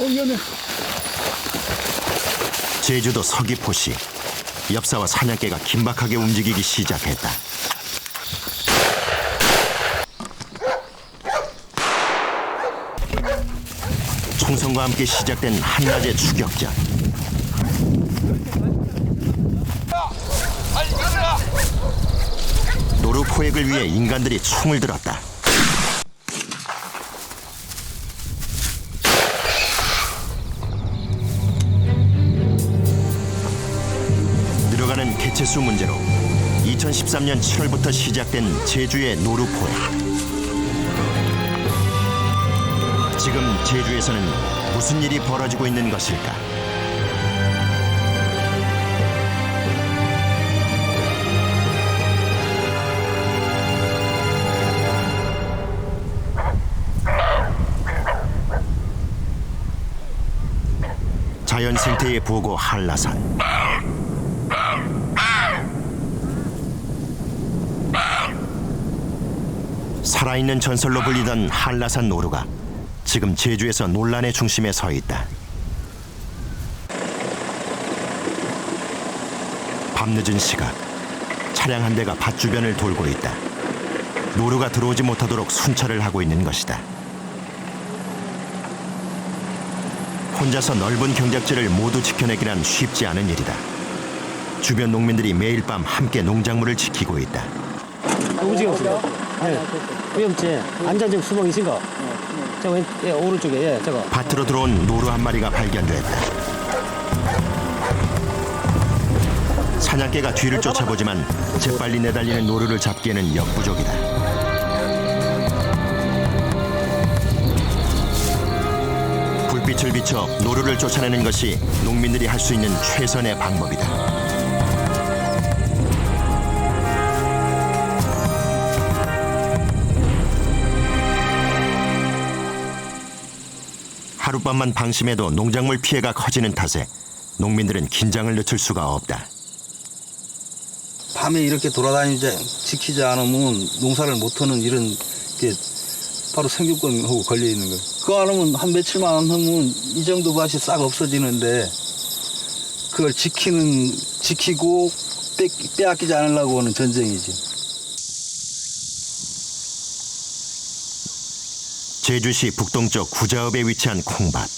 어, 위험해. 제주도 서귀포시 엽사와 사냥개가 긴박하게 움직이기 시작했다. 총성과 함께 시작된 한낮의 추격전. 노루 포획을 위해 인간들이 총을 들었다. 개체수 문제로 2013년 7월부터 시작된 제주의 노루 포획. 지금 제주에서는 무슨 일이 벌어지고 있는 것일까? 자연 생태의 보고 한라산. 살아있는 전설로 불리던 한라산 노루가 지금 제주에서 논란의 중심에 서 있다. 밤늦은 시각 차량 한 대가 밭 주변을 돌고 있다. 노루가 들어오지 못하도록 순찰을 하고 있는 것이다. 혼자서 넓은 경작지를 모두 지켜내기란 쉽지 않은 일이다. 주변 농민들이 매일 밤 함께 농작물을 지키고 있다. 없어. 네. 위험지. 안전적 수복 있은 거. 저 왼, 예, 오른쪽에, 예, 저거. 밭으로 들어온 노루 한 마리가 발견됐다. 사냥개가 뒤를 쫓아보지만 재빨리 내달리는 노루를 잡기에는 역부족이다. 불빛을 비춰 노루를 쫓아내는 것이 농민들이 할 수 있는 최선의 방법이다. 하룻밤만 방심해도 농작물 피해가 커지는 탓에 농민들은 긴장을 늦출 수가 없다. 밤에 이렇게 돌아다니지 지키지 않으면 농사를 못하는 이런 게 바로 생육권하고 걸려 있는 거예요. 그거 안 하면 한 며칠만 안 하면 이 정도 밭이 싹 없어지는데 그걸 지키는 지키고 빼, 빼앗기지 않으려고 하는 전쟁이지. 제주시 북동쪽 구자읍에 위치한 콩밭.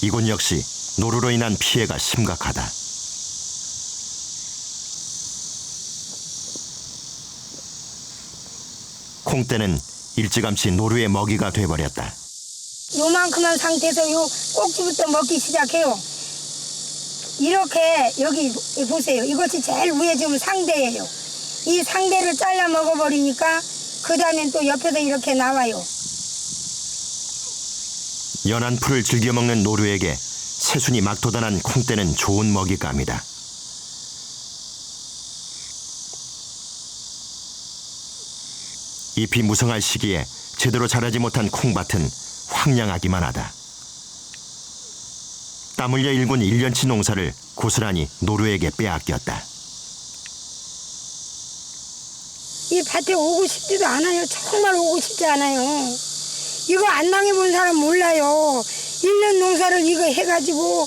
이곳 역시 노루로 인한 피해가 심각하다. 콩대는 일찌감치 노루의 먹이가 돼버렸다. 요만큼한 상태에서 요 꼭지부터 먹기 시작해요. 이렇게 여기 보세요. 이것이 제일 위에 지금 상대예요. 이 상대를 잘라 먹어버리니까 그 다음엔 또 옆에서 이렇게 나와요. 연한 풀을 즐겨 먹는 노루에게 새순이 막 돋아난 콩대는 좋은 먹잇감이다. 잎이 무성할 시기에 제대로 자라지 못한 콩밭은 황량하기만 하다. 땀 흘려 일군 1년치 농사를 고스란히 노루에게 빼앗겼다. 이 밭에 오고 싶지도 않아요. 정말 오고 싶지 않아요. 이거 안 당해본 사람 몰라요. 1년 농사를 이거 해가지고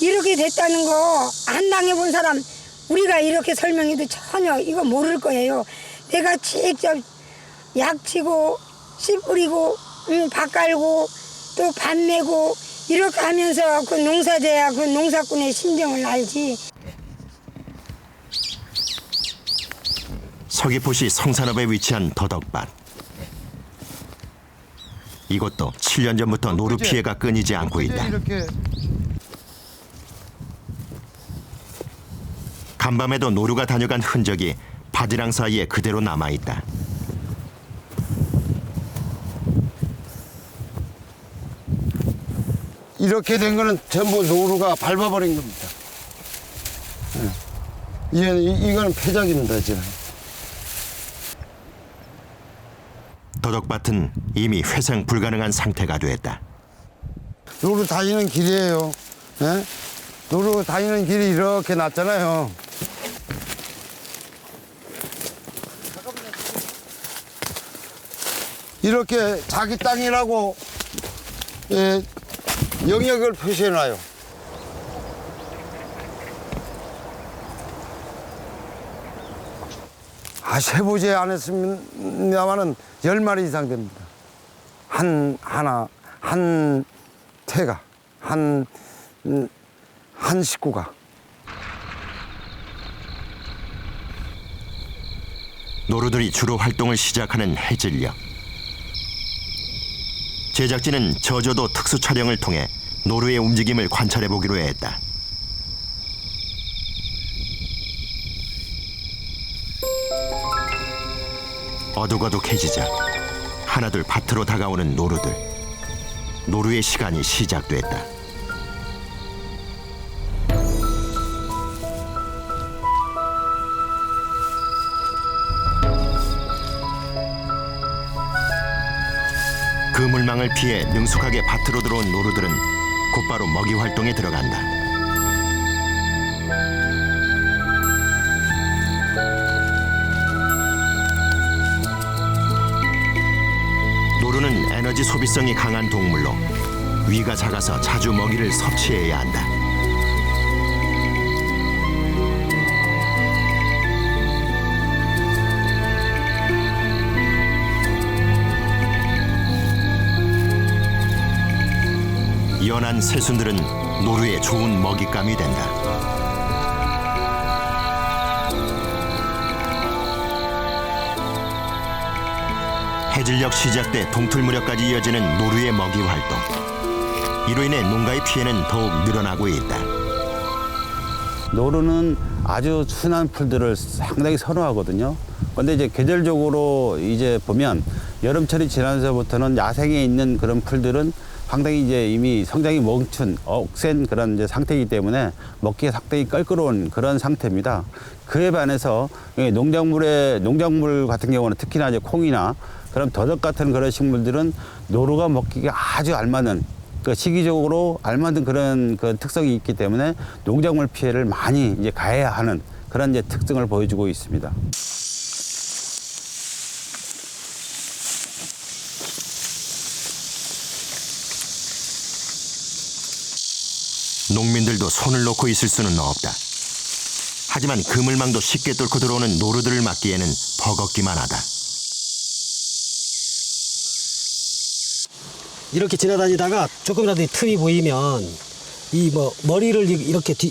이렇게 됐다는 거 안 당해본 사람 우리가 이렇게 설명해도 전혀 이거 모를 거예요. 내가 직접 약치고 씨 뿌리고 응, 밭 깔고 또밭 내고 이렇게 하면서 그 농사져야 그 농사꾼의 심정을 알지. 서귀포시 성산읍에 위치한 더덕밭. 이곳도 7년 전부터 노루 피해가 끊이지 않고 있다. 이렇게 간밤에도 노루가 다녀간 흔적이 바지랑 사이에 그대로 남아 있다. 이렇게 된 거는 전부 노루가 밟아버린 겁니다. 예. 이건, 이- 이거는 폐작입니다, 지금. 더덕밭은 이미 회생 불가능한 상태가 됐다. 노루 다니는 길이에요. 예? 노루 다니는 길이 이렇게 났잖아요. 이렇게 자기 땅이라고 예, 영역을 표시해놔요. 아, 세보지 않았습니다만은 열 마리 이상 됩니다. 한, 하나, 한 태가, 한, 음, 한 식구가. 노루들이 주로 활동을 시작하는 해질녘. 제작진은 저조도 특수 촬영을 통해 노루의 움직임을 관찰해 보기로 했다. 어둑어둑해지자 하나둘 밭으로 다가오는 노루들. 노루의 시간이 시작됐다. 그 물망을 피해 능숙하게 밭으로 들어온 노루들은 곧바로 먹이 활동에 들어간다. 에너지 소비성이 강한 동물로 위가 작아서 자주 먹이를 섭취해야 한다. 연한 새순들은 노루의 좋은 먹잇감이 된다. 해질녘 시작돼 동틀 무렵까지 이어지는 노루의 먹이 활동. 이로 인해 농가의 피해는 더욱 늘어나고 있다. 노루는 아주 순한 풀들을 상당히 선호하거든요. 근데 이제 계절적으로 이제 보면 여름철이 지나면서부터는 야생에 있는 그런 풀들은 상당히 이제 이미 성장이 멈춘 억센 그런 이제 상태이기 때문에 먹기가 상당히 껄끄러운 그런 상태입니다. 그에 반해서 이 농작물의 농작물 같은 경우는 특히나 이제 콩이나 그런 더덕 같은 그런 식물들은 노루가 먹기가 아주 알맞는 그 시기적으로 알맞은 그런 그 특성이 있기 때문에 농작물 피해를 많이 이제 가해야 하는 그런 이제 특징을 보여주고 있습니다. 농민들도 손을 놓고 있을 수는 없다. 하지만 그물망도 쉽게 뚫고 들어오는 노루들을 막기에는 버겁기만 하다. 이렇게 지나다니다가 조금이라도 이 틈이 보이면 이 뭐 머리를 이- 이렇게 뒤,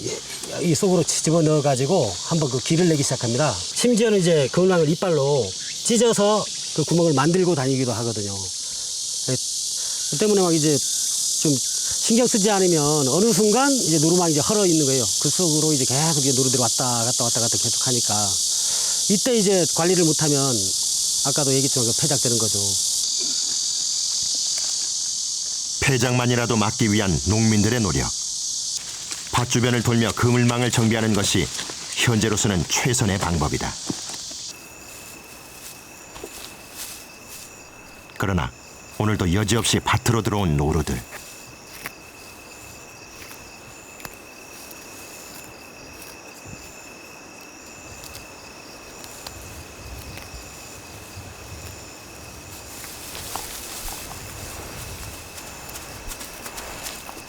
이 속으로 집어 넣어 가지고 한번 그 길을 내기 시작합니다. 심지어는 이제 그물망을 이빨로 찢어서 그 구멍을 만들고 다니기도 하거든요. 예, 그 때문에 막 이제 좀 신경 쓰지 않으면 어느 순간 이제 노루망이 이제 헐어 있는 거예요. 그 속으로 이제 계속 이제 노루들이 왔다 갔다 왔다 갔다 계속 하니까 이때 이제 관리를 못하면 아까도 얘기했지만 그 폐작되는 거죠. 폐장만이라도 막기 위한 농민들의 노력. 밭 주변을 돌며 그물망을 정비하는 것이 현재로서는 최선의 방법이다. 그러나 오늘도 여지없이 밭으로 들어온 노루들.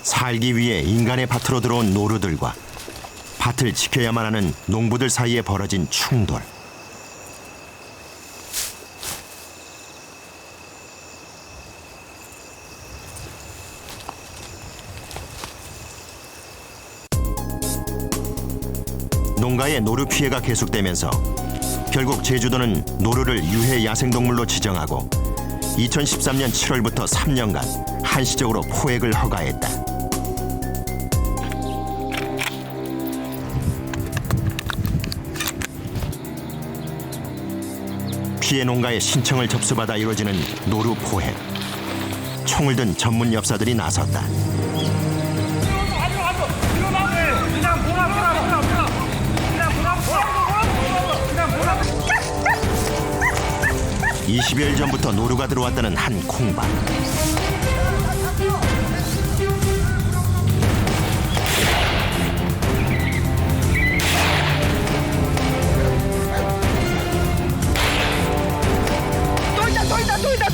살기 위해 인간의 밭으로 들어온 노루들과 밭을 지켜야만 하는 농부들 사이에 벌어진 충돌. 농가의 노루 피해가 계속되면서 결국 제주도는 노루를 유해 야생동물로 지정하고 2013년 7월부터 3년간 한시적으로 포획을 허가했다. 피해 농가의 신청을 접수받아 이루어지는 노루 포획. 총을 든 전문 엽사들이 나섰다. 이 20여일 전부터 노루가 들어왔다는 한 콩밭.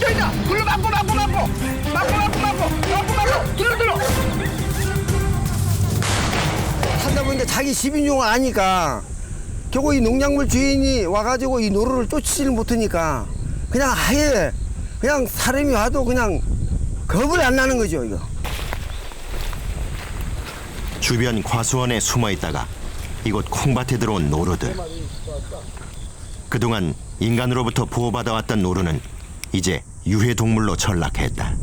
또 있다. 불러 맞고 맞고 맞고. 맞고 맞고 맞고. 맞고 맞고. 들어 들어. 하다 보니까 자기 집인용 아니까. 결국 이 농작물 주인이 와가지고 이 노루를 쫓지를 못하니까 그냥 아예 그냥 사람이 와도 그냥 겁을 안 나는 거죠 이거. 주변 과수원에 숨어 있다가 이곳 콩밭에 들어온 노루들. 그동안 인간으로부터 보호받아왔던 노루는 이제 유해 동물로 전락했다.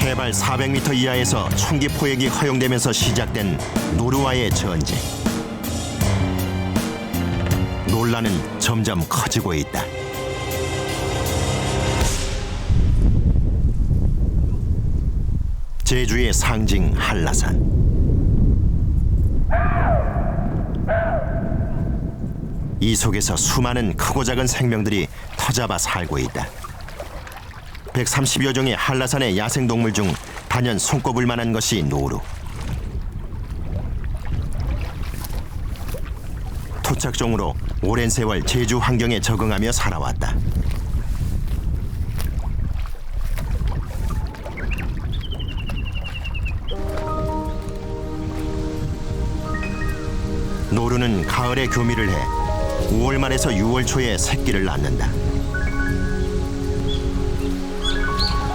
해발 400m 이하에서 총기 포획이 허용되면서 시작된 노루와의 전쟁. 논란은 점점 커지고 있다. 제주의 상징 한라산. 이 속에서 수많은 크고 작은 생명들이 터잡아 살고 있다. 130여 종의 한라산의 야생동물 중 단연 손꼽을 만한 것이 노루. 토착종으로 오랜 세월 제주 환경에 적응하며 살아왔다. 노루는 가을에 교미를 해 5월 말에서 6월 초에 새끼를 낳는다.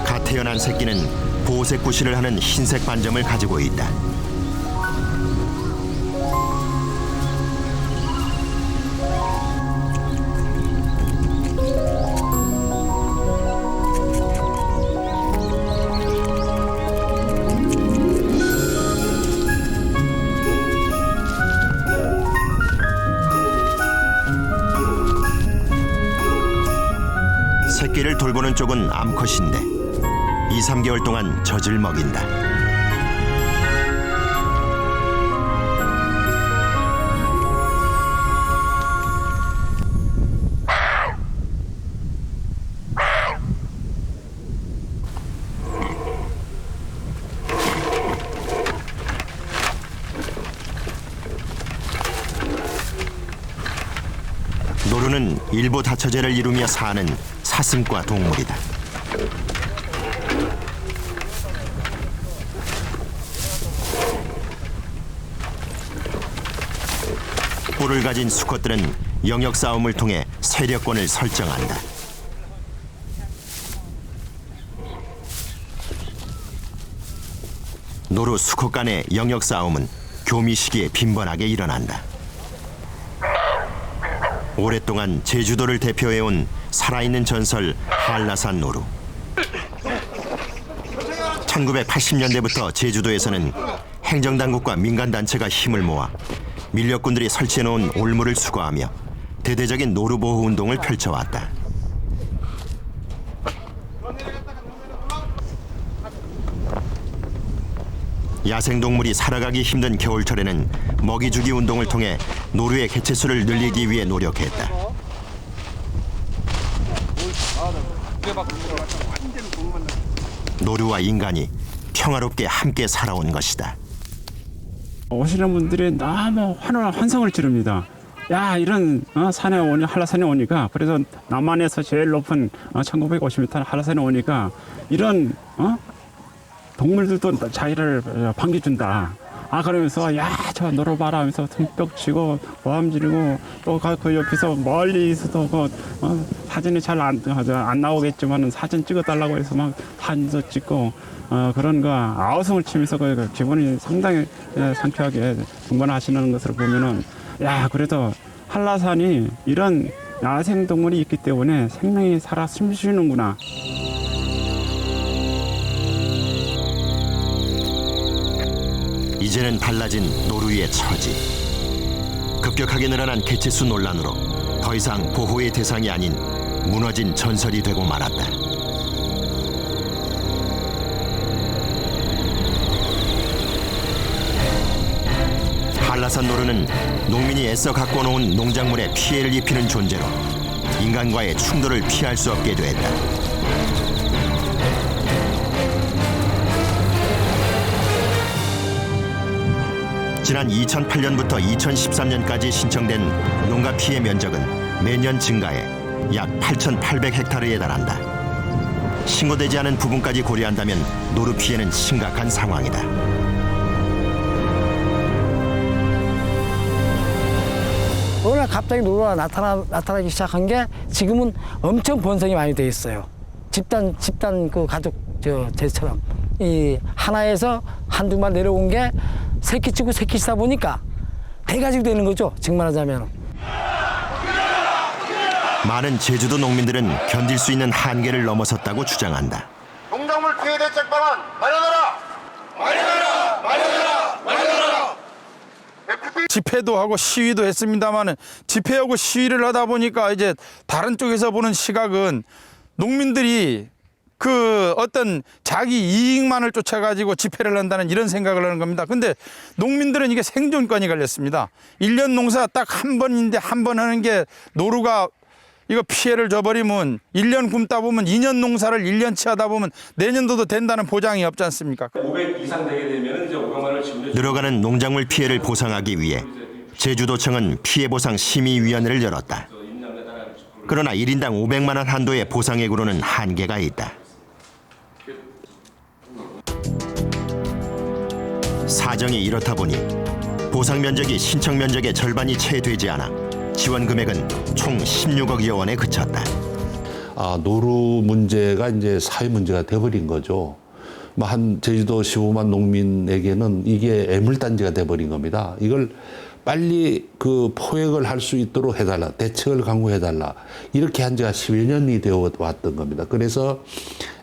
갓 태어난 새끼는 보색 구실을 하는 흰색 반점을 가지고 있다. 새끼를 돌보는 쪽은 암컷인데 2, 3개월 동안 젖을 먹인다. 노루는 일부 다처제를 이루며 사는 사슴과 동물이다. 뿔을 가진 수컷들은 영역 싸움을 통해 세력권을 설정한다. 노루 수컷 간의 영역 싸움은 교미 시기에 빈번하게 일어난다. 오랫동안 제주도를 대표해온 살아있는 전설 한라산 노루. 1980년대부터 제주도에서는 행정당국과 민간단체가 힘을 모아 밀렵꾼들이 설치해놓은 올무를 수거하며 대대적인 노루 보호 운동을 펼쳐왔다. 야생동물이 살아가기 힘든 겨울철에는 먹이주기 운동을 통해 노루의 개체수를 늘리기 위해 노력했다. 노루와 인간이 평화롭게 함께 살아온 것이다. 오시는 분들이 너무 환호, 환성을 지릅니다. 야 이런 어, 산에 오니 한라산에 오니까 그래서 남한에서 제일 높은 어, 1950m 한라산에 오니까 이런 어? 동물들도 자기를 어, 반겨준다. 아 그러면서 야저 노로봐라 하면서 손뼉 치고 고함 지르고 또 그 옆에서 멀리 있어도 그 어, 사진이 잘안 안 나오겠지만은 사진 찍어달라고 해서 막 사진도 찍고 어, 그런 거 아우성을 치면서 그, 그 기분이 상당히 예, 상쾌하게 등반하시는 것을 보면은 야 그래도 한라산이 이런 야생 동물이 있기 때문에 생명이 살아 숨쉬는구나. 이제는 달라진 노루의 처지. 급격하게 늘어난 개체수 논란으로 더 이상 보호의 대상이 아닌 무너진 전설이 되고 말았다. 한라산 노루는 농민이 애써 갖고 놓은 농작물에 피해를 입히는 존재로 인간과의 충돌을 피할 수 없게 됐다. 지난 2008년부터 2013년까지 신청된 농가 피해 면적은 매년 증가해 약 8,800헥타르에 달한다. 신고되지 않은 부분까지 고려한다면 노루 피해는 심각한 상황이다. 어느 날 갑자기 노루가 나타나, 나타나기 시작한 게 지금은 엄청 번성이 많이 돼 있어요. 집단, 집단 그 가족 저, 제처럼. 이 하나에서 한두 마 내려온 게 새끼 치고 새끼 치다 보니까 대가지고 되는 거죠. 지금 말하자면. 많은 제주도 농민들은 견딜 수 있는 한계를 넘어섰다고 주장한다. 농작물 피해 대책 방안 마련하라. 마련하라. 마련하라. 마련하라. 집회도 하고 시위도 했습니다만은 집회하고 시위를 하다 보니까 이제 다른 쪽에서 보는 시각은 농민들이 그 어떤 자기 이익만을 쫓아가지고 집회를 한다는 이런 생각을 하는 겁니다. 근데 농민들은 이게 생존권이 걸렸습니다. 일년 농사 딱 한 번인데 한 번 하는 게 노루가 이거 피해를 줘버리면 일 년 굶다 보면 이 년 농사를 일 년치 하다 보면 내년도도 된다는 보장이 없지 않습니까? 500 이상 되게 되면 이제 500만 원을 지불해 늘어가는 농작물 피해를 보상하기 위해 제주도청은 피해보상 심의위원회를 열었다. 그러나 1인당 500만 원 한도의 보상액으로는 한계가 있다. 사정이 이렇다 보니 보상 면적이 신청 면적의 절반이 채 되지 않아 지원 금액은 총 16억여 원에 그쳤다. 아, 노루 문제가 이제 사회 문제가 돼버린 거죠. 뭐 한 제주도 15만 농민에게는 이게 애물단지가 돼버린 겁니다. 이걸 빨리 그 포획을 할 수 있도록 해달라, 대책을 강구해달라. 이렇게 한 지가 10여 년이 되어 왔던 겁니다. 그래서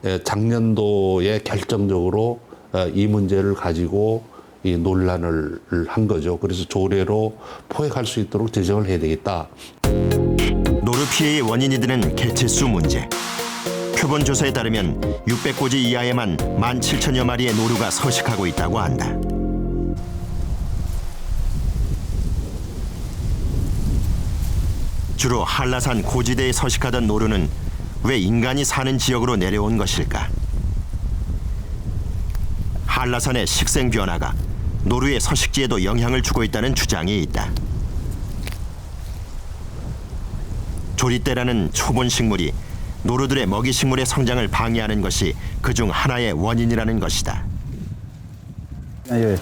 에, 작년도에 결정적으로 어, 이 문제를 가지고 이 논란을 한 거죠. 그래서 조례로 포획할 수 있도록 제정을 해야 되겠다. 노루 피해의 원인이 되는 개체수 문제. 표본 조사에 따르면 600고지 이하에만 17,000여 마리의 노루가 서식하고 있다고 한다. 주로 한라산 고지대에 서식하던 노루는 왜 인간이 사는 지역으로 내려온 것일까? 한라산의 식생 변화가 노루의 서식지에도 영향을 주고 있다는 주장이 있다. 조리대라는 초본 식물이 노루들의 먹이 식물의 성장을 방해하는 것이 그중 하나의 원인이라는 것이다. 예,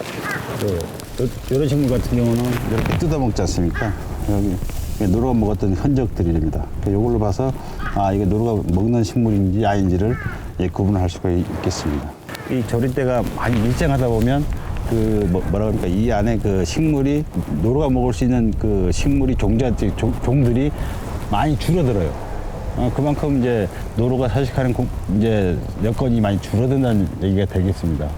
그, 요- 이런 식물 같은 경우는 이렇게 뜯어먹지 않습니까? 여기 노루가 먹었던 흔적들입니다. 이걸로 봐서 아 이게 노루가 먹는 식물인지 아닌지를 예, 구분할 수가 있겠습니다. 이 조리대가 많이 밀장하다 보면 그 뭐, 뭐라 그럴까 이 안에 그 식물이 노루가 먹을 수 있는 그 식물이 종자 종, 종들이 많이 줄어들어요. 어, 그만큼 이제 노루가 서식하는 공- 이제 여건이 많이 줄어든다는 얘기가 되겠습니다.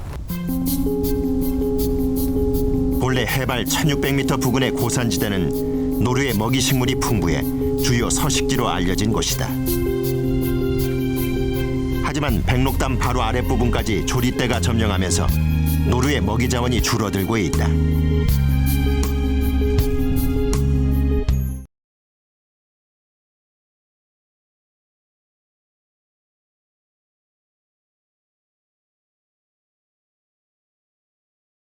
본래 해발 1600m 부근의 고산지대는 노루의 먹이 식물이 풍부해 주요 서식지로 알려진 곳이다. 하지만 백록담 바로 아랫부분까지 조리대가 점령하면서 노루의 먹이 자원이 줄어들고 있다.